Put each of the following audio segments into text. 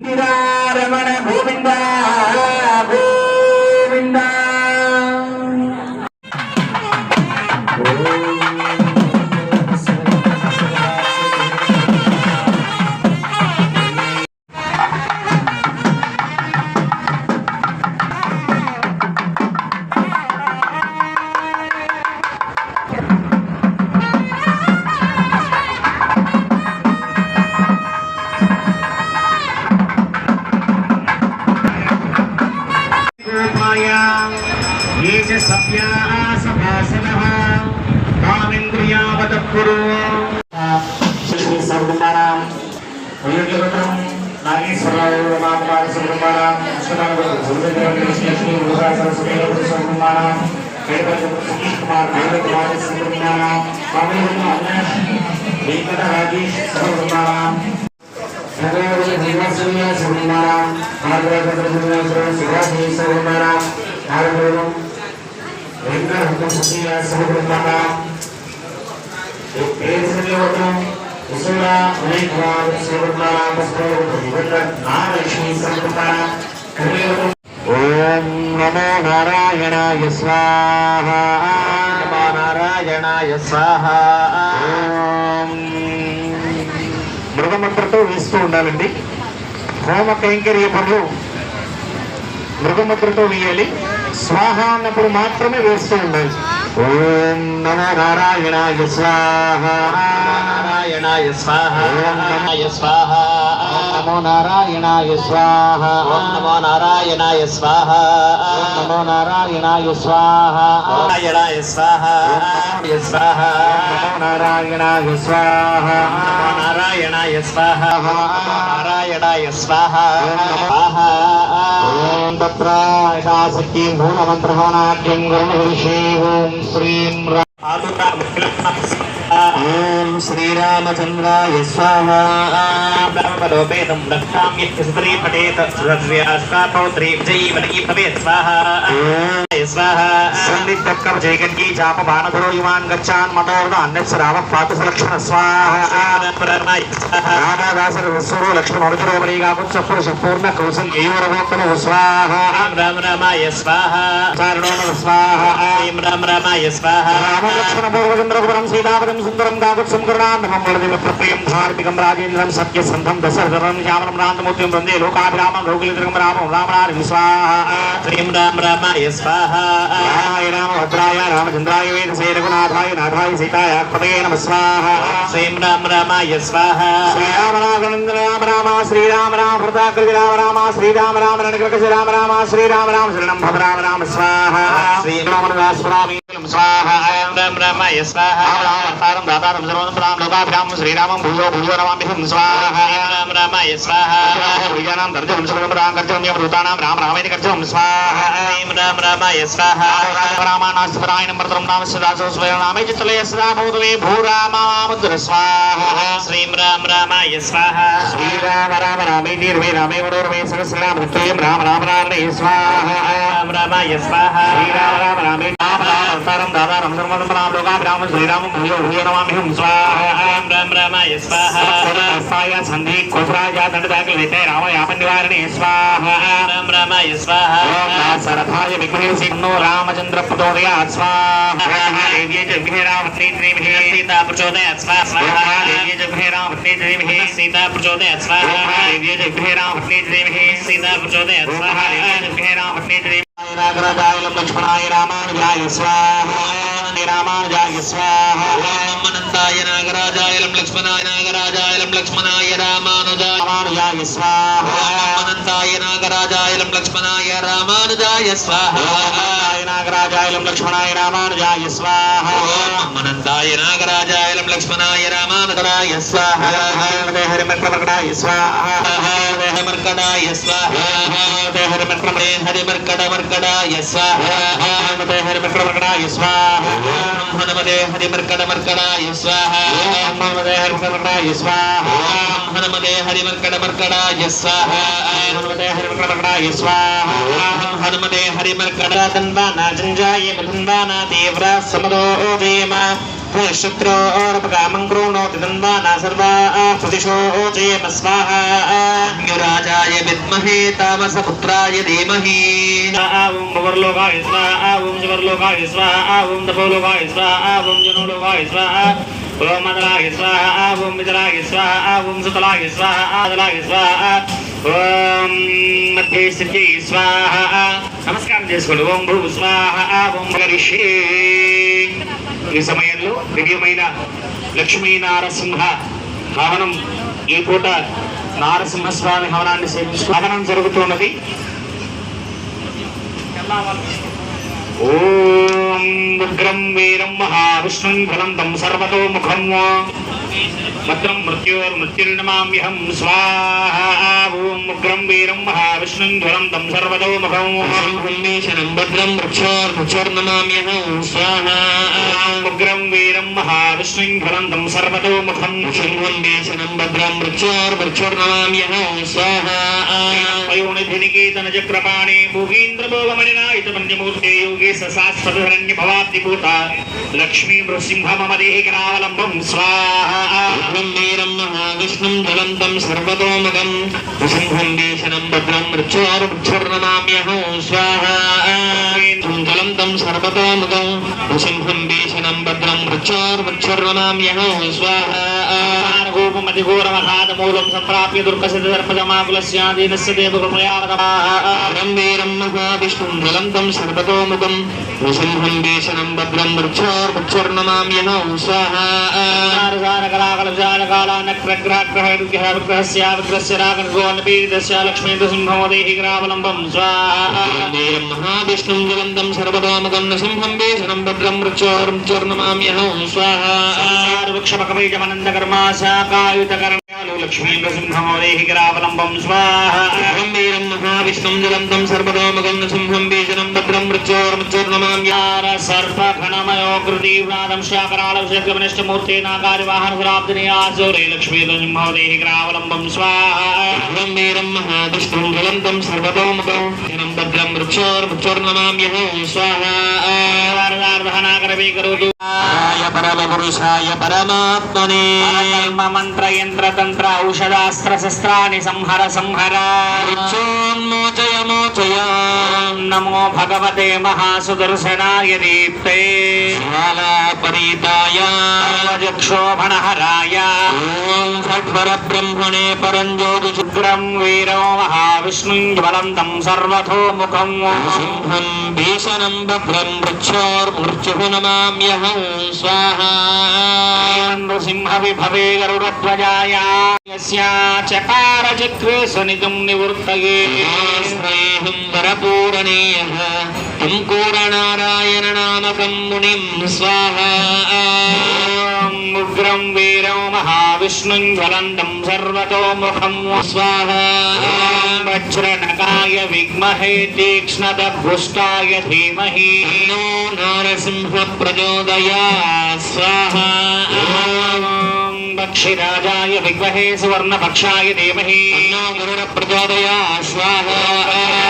రమణ గోవింద गोपाय ये च सभ्याः सभासनः कामिन्द्रियावतः कुरु श्री सर्वकुमारां वयोगिवतं नागेश्वरराव रमाकुमार सर्वकुमारां अश्वनाथ सर्वदेव श्री मुरुगा सरस्वती सर्वकुमारां सतीश कुमार भैरव कुमार सर्वकुमारां कामिन्द्रियावतः अविनाश वेंकट राजेश सर्वकुमारां ఓం నమో నారాయణాయ స్వాహ. నమో నారాయణాయ స్వాహ. ఓం మృగమంత్రతో వేస్తూ ఉండాలండి. హోమ కైంకర్య పనులు మృగముద్రతో వేయాలి. స్వాహ అన్నప్పుడు మాత్రమే వేస్తూ ఉండాలి. ఓం నమో నారాయణాయ స్వాహ. నారాయణాయ స్వాహ. నారాయణ స్వాహ. నమో నారాయణాయ స్వాహ. నమో నారాయణాయ స్వాహ. నమో నారాయణాయ స్వాహ. నారాయణాయ స్వాహ. స్వాహ. నమో నారాయణాయ స్వాహ. నారాయణాయ స్వాహ. నారాయణాయ స్వాహ. ఓం తత్ర యథాశక్తి మూలమంత్రహోనాట్యం గురుషే ఓం శ్రీం రా- ఓం శ్రీరామచంద్రాయ స్వాహ. బ్రహ్మలోపేతం రక్షామ్యస్య సుతరీ పఠేత సురస్యాశ్వాపౌత్రీ విజయీవనీ భవేత్ స్వాహ. స్వాహ. సందిగ్ధక్కవ జయగంగి చాప బాణధరో యువాన్ గచ్చాన్ మతోర్ణ అన్యస్రావ పాత సులక్షణ స్వాహ. రామదాసర విశ్వరో లక్ష్మణ మరుజరో మరీగాపుత్స పురుష పూర్ణ కౌసల్యోరవోత్తమ స్వాహ. రామ రామాయ స్వాహ. చారణో నమ స్వాహ. శ్రీం రామ రామాయ స్వాహ రామలక్ష్మణ పూర్వచంద్రపురం సీతాపదం సుందరం కాకుత్సం కరుణాంతమం వరదిమ ప్రప్రియం ధార్మికం రాజేంద్రం సత్యసంధం దశరథం శ్యామలం రాంతమూర్తిం వందే లోకాభిరామం గౌకులితరం రామం రామనారి స్వాహ శ్రీం రామ రామాయ స్వాహ రామాయ రామ భద్రాయ రామచంద్రాయ వేదసే రఘునాథాయ నాథాయ సీతాయ పదయే నమ స్వాహ శ్రీం రామ రామాయ స్వాహ శ్రీరామ రాఘవేంద్ర రామ రామ శ్రీరామ రామ భృతాకృతి రామ రామ శ్రీరామ రామ రణకృతి రామ రామ శ్రీరామ రామ శరణం భవ రామ స్వాహ స్వాహ రామ రామ శ్రీరామం భూయో భూయో నమామిహం స్వాహ రామ రామాయ స్వాహ సర్వం రామ కర్జనం యమృతానాం రామ రామేతి కర్జనం స్వాహ రామ రామాయ స్వాహ రామానాస్తపరాయణం భరతం నామస్య దాసో స్వయనామే చిత్తలయ సదా భూతమే భూరామాముద్ర స్వాహ శ్రీం రామ రామాయ స్వాహ శ్రీరామ రామ రామే నిర్మే రామే మనోరమే సహస్రనామ నిత్యం రామ రామ రామే స్వాహ రామ రామాయ స్వాహ శ్రీరామ రామ రామే राम राम सरम दादा राम धर्म राम लोगा राम श्री राम भूयो भूयो नमामि हम स्वाहा। राम राम रामाय स्वाहा। स्वाय संधि कोसराय दंड दाखल लेते राम यापन निवारणे स्वाहा राम रामाय स्वाहा। ओम सरथाय विघ्ने सिन्नो रामचंद्र प्रचोदया स्वाहा। देवी जय राम त्रित्रि मे सीता प्रचोदया स्वाहा देवी जय राम त्रित्रि मे सीता प्रचोदया स्वाहा देवी जय राम त्रित्रि मे सीता प्रचोदया स्वाहा देवी जय राम त्रित्रि ప్రచోదయాత్ స్వాహ నాగరాజాయ లక్ష్మణాయ రామానుజాయ స్వాహ రామానుజాయ స్వాహ అనంతాయ నాగరాజాయ లక్ష్మణాయ నాగరాజాయ లక్ష్మణాయ రామానుజాయ రామానుజాయ స్వాహ అనంతాయ నాగరాజాయ లక్ష్మణాయ రామానుజాయ స్వాహ నాగరాజాయ లక్ష్మణాయ రామానుజాయ స్వాహ అనంతాయ నాగరాజాయ లక్ష్మణాయ రామానుజాయ స్వాహ హరిమర్కమర్కడాయ స్వాహ మర్కడాయ స్వాహ హరిమర్కడ మర్కడాయ స్వాహ హరిమర్కమర్కడాయ స్వాహ హనుమదే హరిమర్కడ మర్కడాయ స్వాహ హరిమర్కమర్కడాయ స్వాహ హనుమదే హరిమర్కడ మర్కడాయ స్వాహ హరిమర్కమర్కడాయ స్వాహ హనుమదే హరిమర్కడ తన్వానా జంజాయ మధున్వానా తీవ్ర సమదో దేమ ృణోతిన్వాసర్వాతిశోచేమస్వాహాయురాజాయ విద్మహే తామస పుత్రాయ ధీమహి ఓం భవర్లోకాయ స్వాహ ఓం శివర్లోకాయ స్వాహ ఓం తపోలోకాయ స్వాహ ఓం జనులోకాయ స్వాహ ఓం అదలాయ స్వాహ ఓం విదలాయ స్వాహ ఓం సుతలాయ స్వాహ ఆదలాయ స్వాహ ఓం మధ్య స్థితి స్వాహ నమస్కారం చేసుకోండి ఓం భూ స్వాహ ఓం గరిషే ఈ సమయంలో దివ్యమైన లక్ష్మీ నారసింహ హవనం ఈ పూట నారసింహస్వామి హవనాన్ని సేవించు హవనం జరుగుతున్నది. ఓం ఉగ్రం వీరం మహావిష్ణుం ఫలంతం సర్వతోముఖం భద్రం స్వాహా ఓం ఉగ్రం వీరం మహావిష్ణుం ఫలంతం సర్వతోముఖం శనం భద్రం వృక్షోర్వృక్షోర్నమామ్యహం స్వాహా ఉగ్రం వీరం మహావిష్ణుం ఫలంతం సర్వతోముఖం శంభం దేశనం భద్రం వృక్షోర్వృక్షోర్నమామ్యహం స్వాహా పయోనిధినికేతన చక్రపాణి భూగీంద్రభోగమణినాయుత పంచమూర్తే యోగే సశాశ్వతరణ్య భవాబ్ది భూత లక్ష్మీ నృసింహ మమ దేహి కరావలంబం స్వాహా ఉగ్రం వీరం మహావిష్ణుం జ్వలంతం సర్వతోముఖం. నృసింహం దేశనం భద్రం వృక్షోర్వృక్షోర్నమామ్యహం స్వాహా. జ్వలంతం సర్వతోముఖం. నృసింహం దేశనం భద్రం వృక్షోర్వృక్షోర్నమామ్యహం స్వాహా గోపమతిఘోరమఘాతమూలం సంప్రాప్య దుర్గసిద్ధర్పజమాకులస్యాదీనస్య దేవకృపయావతమాః అహం వీరం మహావిష్ణుం జ్వలంతం సర్వతోముఖం నృసింహం దేశనం భద్రం వృక్షోర్వృక్షోర్నమామ్యహం స్వాహా విగ్రహస్య రాగణగోన్నపీడితస్య లక్ష్మీంద్రసింహోదేహి గ్రావలంబం స్వాహా వీరం మహావిష్ణుం జ్వలంతం సర్వతోముఖం నృసింహం దేశనం భద్రం వృక్షోర్వృక్షోర్నమామ్యహం స్వాహా వృక్షపకవైజమనందకర్మాశాకాయుతకర్ణాలు లక్ష్మీంద్రసింహోదేహి గ్రావలంబం స్వాహా అహం వీరం మహావిష్ణుం జ్వలంతం సర్వతోముఖం నృసింహం దేశనం భద్రం వృక్షోర్వృక్షోర్నమామ్యహం సర్పఘనమయో కృతీవ్నాదం శాకరాళ విషయమనిష్టమూర్తే నాగారివాహన సురాబ్దిని ఆచోరే లక్ష్మీంద్రసింహోదేహి పరమపురుషాయ పరమాత్మనే. మంత్ర యంత్ర తంత్ర ఔషధాస్త్ర శస్త్రాన్ని సంహర సంహర. వృక్షోన్మోచయ మోచయ నమో భగవతే మహాసుదర్శనాయ దీప్తే. పరీతాయ క్షోభణహరాయ ఓం షట్వర బ్రహ్మణే పరంజ్యోతి శుద్రం వీరో మహావిష్ణుం జ్వలంతం సర్వతోముఖం సింహం భీషణం భద్రం వృక్షోర్మృత్యు నమామ్యహం స్వాహా నృసింహ విభవే గరుడధ్వజాయ చకార చక్రే సునితం నివృత్తయే ఆశ్రయేహం వరపూరణీయః తం కూరనారాయణ నామకం మునిం స్వాహా ఉగ్రం వీరం మహావిష్ణుం జ్వలంతం సర్వతోముఖం స్వాహా. వజ్రనకాయ విద్మహే తీక్ష్ణదభుష్టాయ ధీమహి. నో నారసింహ ప్రచోదయా స్వాహా. ఓం భక్షిరాజాయ విద్మహే సువర్ణభక్షాయ ధీమహి నో గరుడ ప్రచోదయా స్వాహా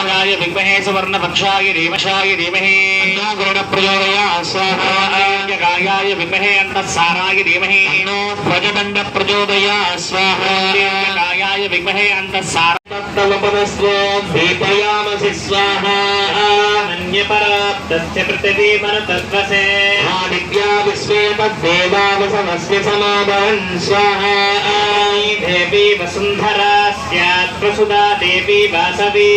రాజాయ విద్మహే సువర్ణభక్షాయ ధీమశాయ ధీమహి నో గరుడ ప్రచోదయా స్వాహా గాయాయ విద్మహే అంతఃసారాయ ధీమహి నో ధ్వజదండ ప్రచోదయా స్వాహా గాయాయ విద్మహే అంతఃసార దీపయామసి స్వాహా అన్యపరాప్తస్య పృథివీమనుతత్వసే स्यात्मसुधा देवी वासवी।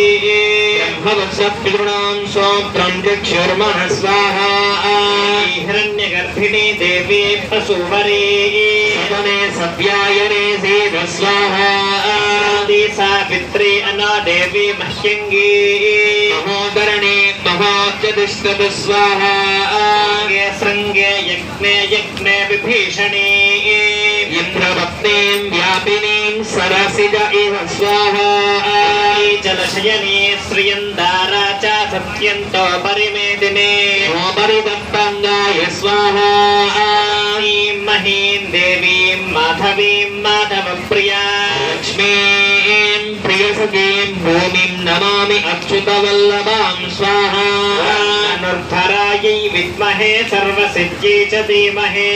ब्रह्मवत्सपितॄणां सोऽत्रं चक्षुर्मः स्वाहा हिरण्यगर्भिणी देवी प्रसुवरी सदने सव्यायने देव स्वाहा सा पित्रे अना देवी मह्यङ्गी। महोदरणे महाचतुष्टद स्वाहा शृङ्गे यज्ञे यज्ञे विभीषणे। మహ్యంగీ మహోదరణే మహాచతిష్టత స్వాహా శృంగే యజ్ఞే యజ్ఞే విభీషణీ ఇంద్రపత్నీం వ్యాపినీం సరసిజ ఇవ స్వాహా జలశయనీ శ్రియందారా చ సత్యంతో పరిమేదినే ఓపరిదత్తంగాయ స్వాహా ఈం మహీం దేవీం धनुर्धरायै विद्महे सर्वसिद्धि च धीमहे।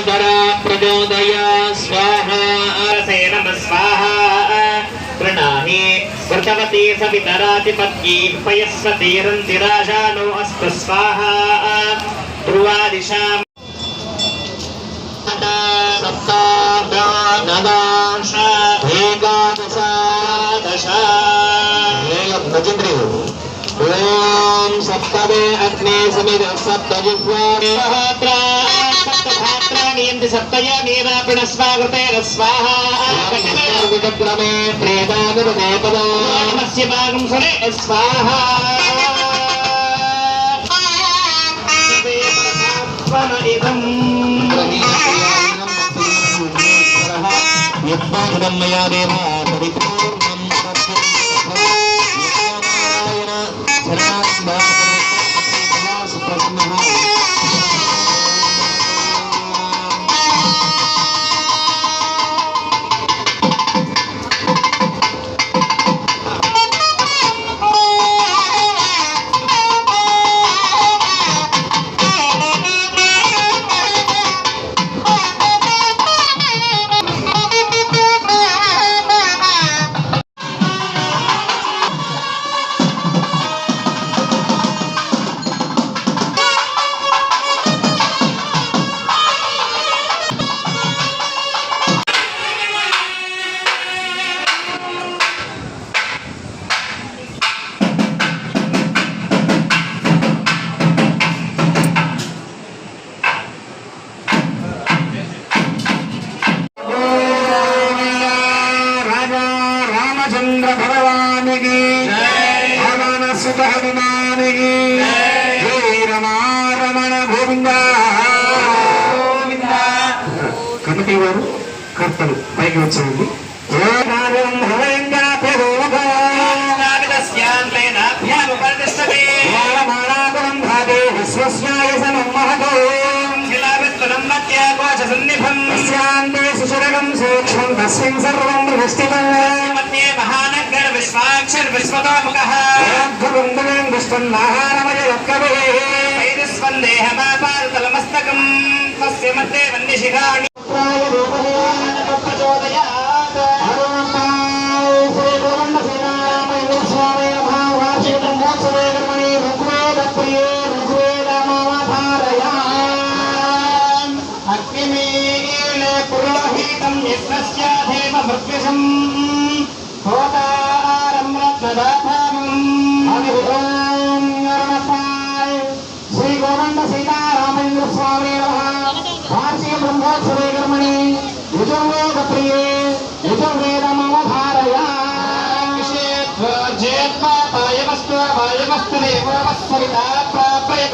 धरा प्रजोदया स्वाहा। अरसे नमः स्वाहा। प्रणाहि व्रतवती सवितराधिपत्यै पयस्वतीरन्तिराशानो अस्तु स्वाहा। ध्रुवादिशाम् सप्तमे अग्ने समिद सप्तजिह्वा सप्तधात्राणि सप्तय नीरापिण स्वागतेन स्वाहा विक्रमे प्रेदानुपदा नमस्य भागं सुरे स्वाहा इदम् यत्पादं मया देवा परिपूर्णं పవన సుత హనుమానికి జై రమారమణ గోవింద. కమిటీ వారు కర్తలు పైకి వచ్చేయండి. విశ్వస్యాయ సమం మహతో సుశరగం సూక్ష్మం తస్మిన్ సర్వం ప్రతిష్ఠితం మహానగర విశ్వాక్షర్ విశ్వతోముఖ బంధుబంధువేం దుష్టన్నాహారమయ యత్కవే వైరుస్వందేహమాపాదతలమస్తకం తస్య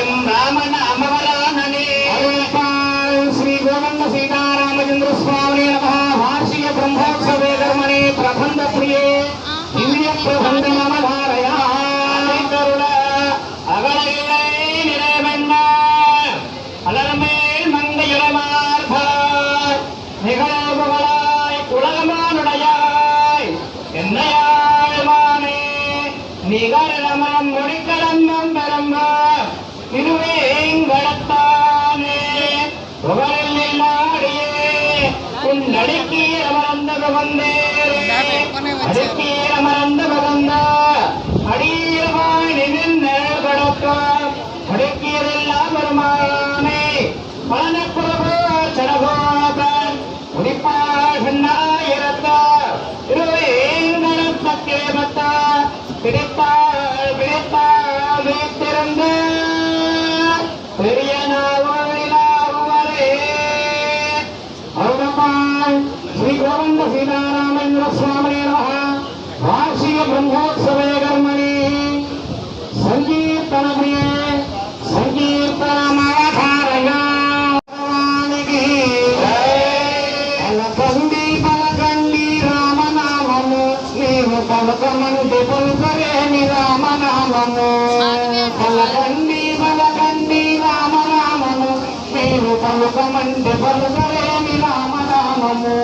எம் ராமன் அமவரானே ஸ்ரீ கோவந்த சீதாராமச்சந்திர சுவாமி நம வார்ஷிக பிரம்மோத்சவே கர்மணே பிரபந்த பிரியே இந்திய பிரபந்த நமதாரயா கருட அகல இல்லை நிறைவென்ன அலர்மேல் முடிக்க వందే హరికి రమనంద నీవు పలకమంటి రామనామము పలకండి పలకండి రామనామము. మీరు పలుకమంటి పలుకరేమి రామనామము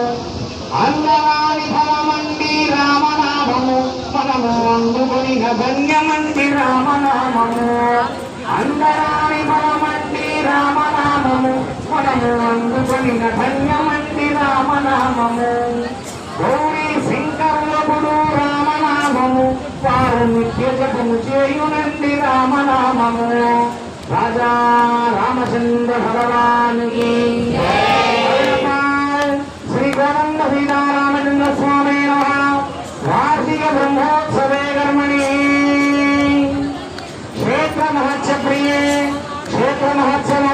అందరాని ఫలమండి రామనామము. మనము అందుకుని ధన్యమండి రామనామము. అందరాని ఫలమండి రామనామము. మనము అందుకుని ధన్యమండి రామనామము. గౌరీ రామనామము వారు నిత్య జపము చేయునండి రామనామము రాజా రామచంద్ర భగవానికి శ్రీ గోవింద సీతారామచంద్ర స్వామి నమః వార్షిక బ్రహ్మోత్సవే కర్మణి క్షేత్ర మహత్స ప్రియే క్షేత్ర మహత్సవ